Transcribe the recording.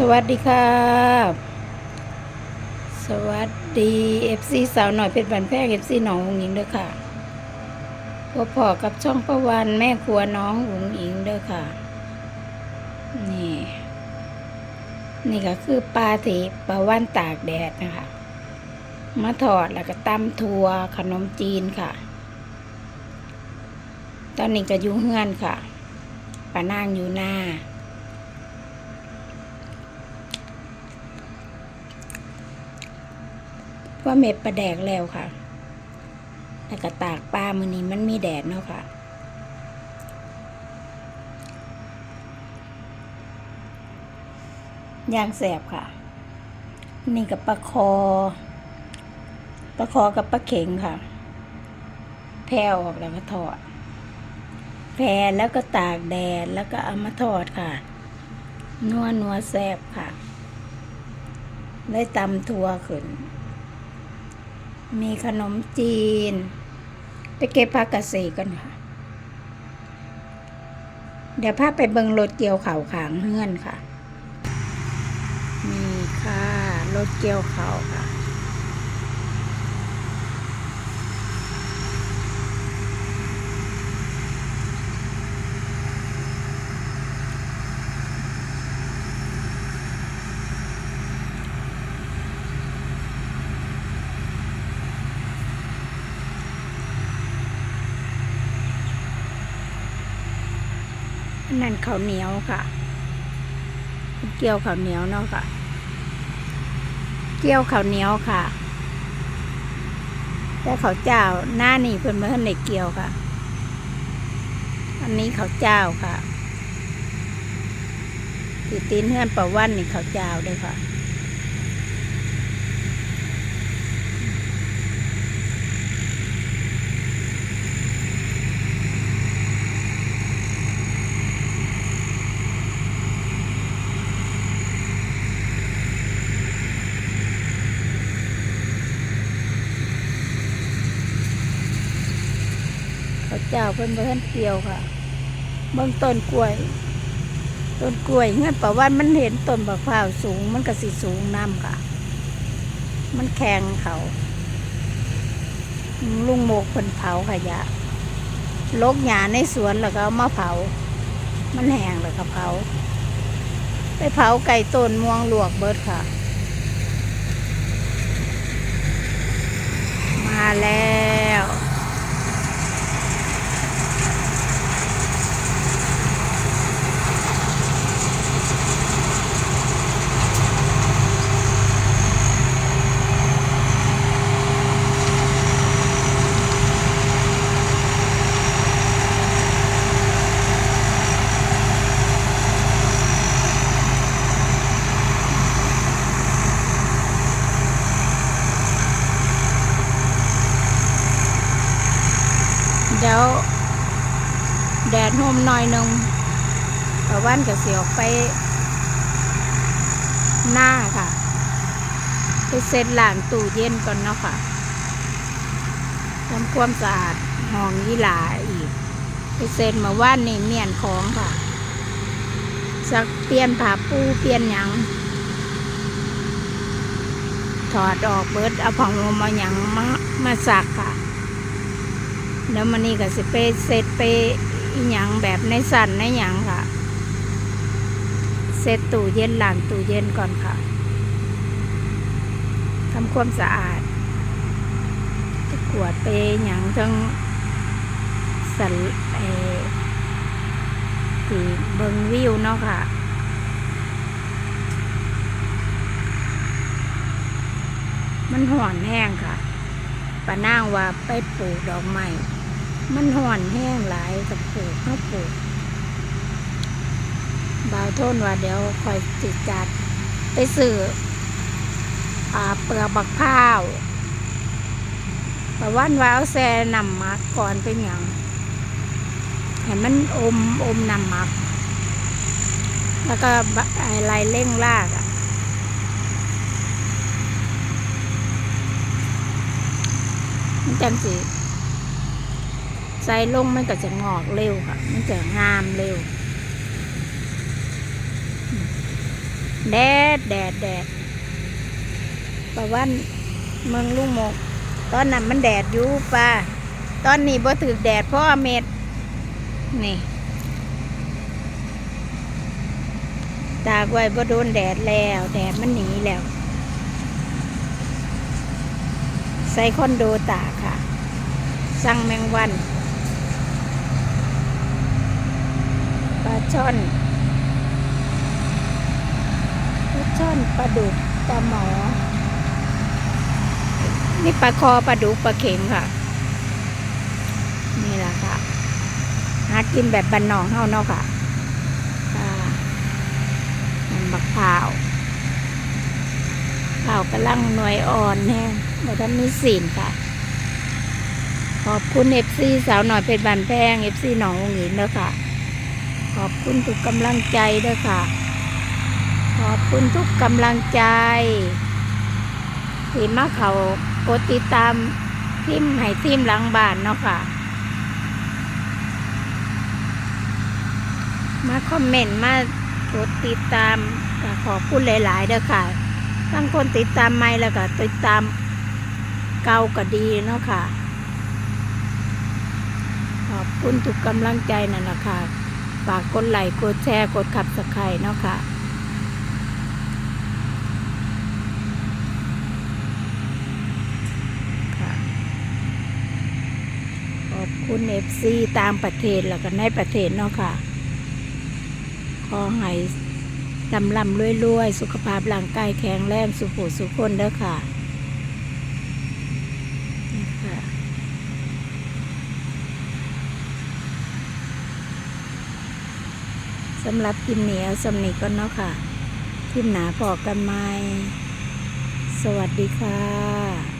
สวัสดีครับสวัสดีเอฟซีสาวหน่อยเพชรบันแพงเอฟซีน้องหงอิงเด้อค่ะพบพอกับช่องประวันแม่ครัวน้องหงอิงเด้อค่ะ นี่ นี่ก็คือปลาที่ประวันตากแดดนะคะ มาถอดแล้วก็ตำทัวขนมจีนค่ะ ตอนนี้ก็อยู่เฮือนค่ะป้านางอยู่หน้า ว่าเม็ดประแดกแล้วค่ะแล้วก็ตากปลามือนี้มันมีแดดเนาะค่ะย่างแสบค่ะ นี่กับปลาคอ ปลาคอกับปลาเข็งค่ะแผ่ออกแล้วก็ทอดแผ่แล้วก็ตากแดดแล้วก็เอามาทอดค่ะ นัวนัวแสบค่ะ ได้ตำทัวขึ้น มีขนมจีน ไปเก็บผักกะเสกันค่ะ เดี๋ยวพาไปเบิงรถเกี่ยวเข่าขางเฮือนค่ะ มีค่ะรถเกี่ยวเข่าค่ะ นั่นข้าวเหนียวค่ะ เกี่ยวข้าวเหนียวเนาะค่ะ เกี่ยวข้าวเหนียวค่ะ แต่ข้าวเจ้าหน้านี่เพิ่นมาเพิ่นในเกี่ยวค่ะ อันนี้ข้าวเจ้าค่ะติตีนเฮือนประวันนี่ข้าวเจ้าเด้วยค่ะ เจ้าเพิ่นบ่ทันเกี่ยวค่ะเบื้องต้นกล้วย ต้นกล้วยเงื่อนประวันมันเห็นต้นบักพร้าวสูง มันก็สิสูงน้ำค่ะ มันแข็งเขาลุงโมกเพิ่นเผาขยะลกหญ้าในสวนแล้วก็มาเผา มันแห้งแล้วก็เผา ไปเผาไก่ต้นม่วงหลวกเบิดค่ะ มาแล้ว เดี๋ยวแดดโฮมหน่อยนึงตะวันก็เสียออกไปหน้าค่ะ ไปเซ็ตล้างตู้เย็นก่อนเนาะค่ะทำความสะอาดห้องยี่หลาอีก ไปเซ็ตมาว่านนี่เมียนของค่ะสักเปลี่ยนผ้าปูเปลี่ยนหยังถอดออกเบิดเอาผังลมมาหยังมามาสักค่ะ แล้วมันนี่ก็สิไปเสร็จไปอีหยังแบบในสั่นในหยังค่ะ เสร็จตู้เย็นหลังตู้เย็นก่อนค่ะทำความสะอาดจะกวดไปหยังทั้งสันเอสีเบิงวิวเนาะค่ะมันห่อนแห้งค่ะ ป้านางว่าไปปลูกดอกไม้มันห่อนแห้งหลายกับปลูกเขาปลูกบ่าวโทนว่าเดี๋ยวคอยจิตจัดไปซื้ออเปลือกบักพร้าวแต่วันว่าเอาแซ่นำมักก่อนเป็นอย่างเห็นมันอมอมนำมัก แล้วก็อะไรเร่งรากอะ มัน จังสิใส่ลงมันก็จะงอกเร็วค่ะ มันจะงามเร็ว แดดแดดแดดประวันเมืองลุงหมก ตอนนั้นมันแดดอยู่ป่าตอนนี้บ่ถือแดดเพราะเม็ด นี่ ตากไว้บ่โดนแดดแล้ว แดดมันหนีแล้ว ใส่คอนโดตาค่ะสั่งแมงวันปลาช่อนปลาช่อนปลาดุกปลาหมอ นี่ปลาคอปลาดุกปลาเข็งค่ะ นี่แหละค่ะ หากินแบบบันนองเฮาเนาะค่ะค่ะมันบักพร้าว พร้าวกำลังหน่วยอ่อนแน่บ่ทันมีสีนค่ะ ขอบคุณเอฟซีสาวหน่อยเป็นบันแพงเอฟซีหนององหญินเด้อค่ะ ขอบคุณทุกกำลังใจเด้อค่ะ ขอบคุณทุกกำลังใจที่มาเขากดติดตามทิมให้ทิมหลังบ้านเนาะค่ะ มาคอมเมนต์มากดติดตามขอบคุณหลาย ๆ เด้อค่ะ บางคนติดตามไม่แล้วก็ติดตามเก่าก็ดีเนาะค่ะ ขอบคุณทุกกำลังใจนั่นแหละค่ะฝากกดไลค์กดแชร์กดขับสไครเนาะค่ะขอบคุณเอฟซีตามประเทศแล้วก็ในประเทศเนาะค่ะ ขอให้ ลำลำรวยรวยๆสุขภาพร่างกายแข็งแรงสุขสุขคนเด้อค่ะนี่ค่ะสำหรับกินเหนียวสำนีก็เนาะค่ะทิมหนาพอกันไหมสวัสดีค่ะ